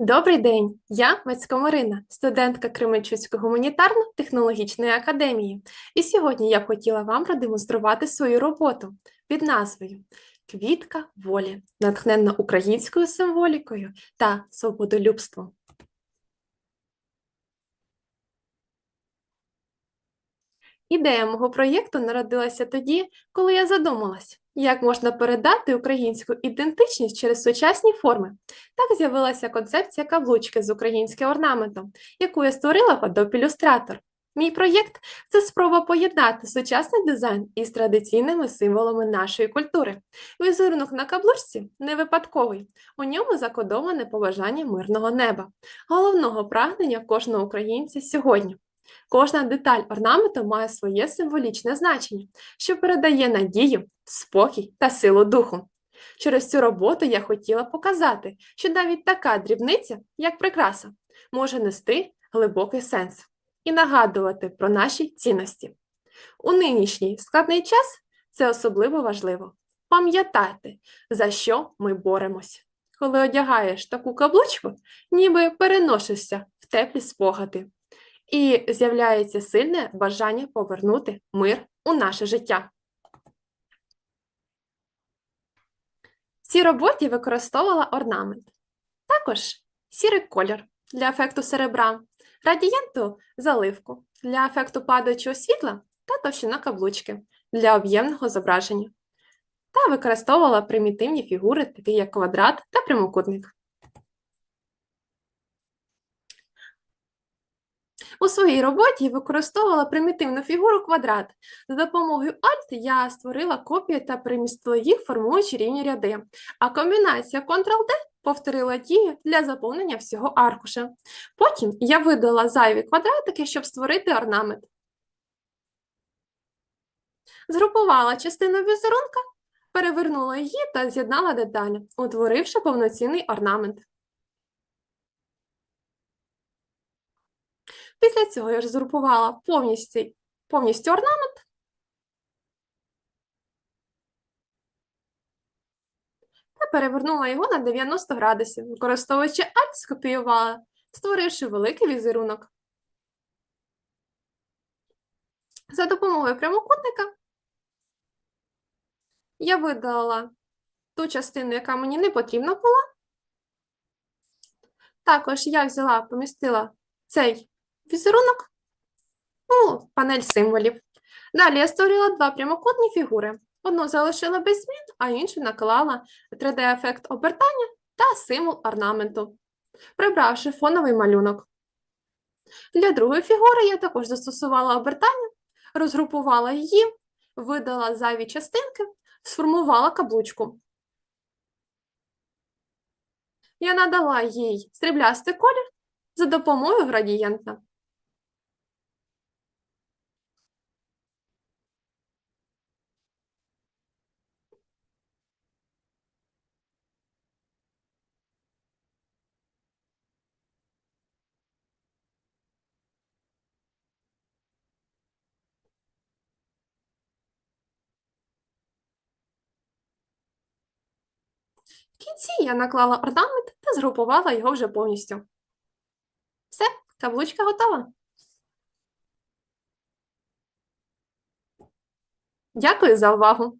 Добрий день, я Мацько Марина, студентка Кременчуцької гуманітарно-технологічної академії. І сьогодні я б хотіла вам продемонструвати свою роботу під назвою Квітка волі, натхненна українською символікою та свободолюбством. Ідея мого проєкту народилася тоді, коли я задумалась, як можна передати українську ідентичність через сучасні форми. Так з'явилася концепція каблучки з українським орнаментом, яку я створила в Adobe Illustrator. Мій проєкт це спроба поєднати сучасний дизайн із традиційними символами нашої культури. Візерунок на каблучці не випадковий. У ньому закодоване побажання мирного неба, головного прагнення кожного українця сьогодні. Кожна деталь орнаменту має своє символічне значення, що передає надію, спокій та силу духу. Через цю роботу я хотіла показати, що навіть така дрібниця, як прикраса, може нести глибокий сенс і нагадувати про наші цінності. У нинішній складний час це особливо важливо пам'ятати, за що ми боремось. Коли одягаєш таку каблучку, ніби переносишся в теплі спогади і з'являється сильне бажання повернути мир у наше життя. В цій роботі використовувала орнамент, також сірий колір для ефекту серебра, радієнту заливку для ефекту падаючого світла та товщина каблучки для об'ємного зображення. Та використовувала примітивні фігури, такі як квадрат та прямокутник. У своїй роботі використовувала примітивну фігуру квадрат. За допомогою Alt я створила копії та примістила їх, формуючи рівні ряди. А комбінація Ctrl-D повторила дію для заповнення всього аркуша. Потім я видала зайві квадратики, щоб створити орнамент. Згрупувала частину візерунка, перевернула її та з'єднала деталі, утворивши повноцінний орнамент. Після цього я розгрупувала повністю, повністю орнамент. Та перевернула його на 90 градусів, використовуючи Alt, скопіювала, створивши великий візерунок. За допомогою прямокутника я видалила ту частину, яка мені не потрібна була. Також я взяла, помістила цей візерунок у панель символів. Далі я створила два прямокутні фігури. Одну залишила без змін, а іншу наклала 3D-ефект обертання та символ орнаменту, прибравши фоновий малюнок. Для другої фігури я також застосувала обертання, розгрупувала її, видала зайві частинки, сформувала каблучку. Я надала їй сріблястий колір за допомогою градієнта. В кінці я наклала орнамент та згрупувала його вже повністю. Все, каблучка готова. Дякую за увагу!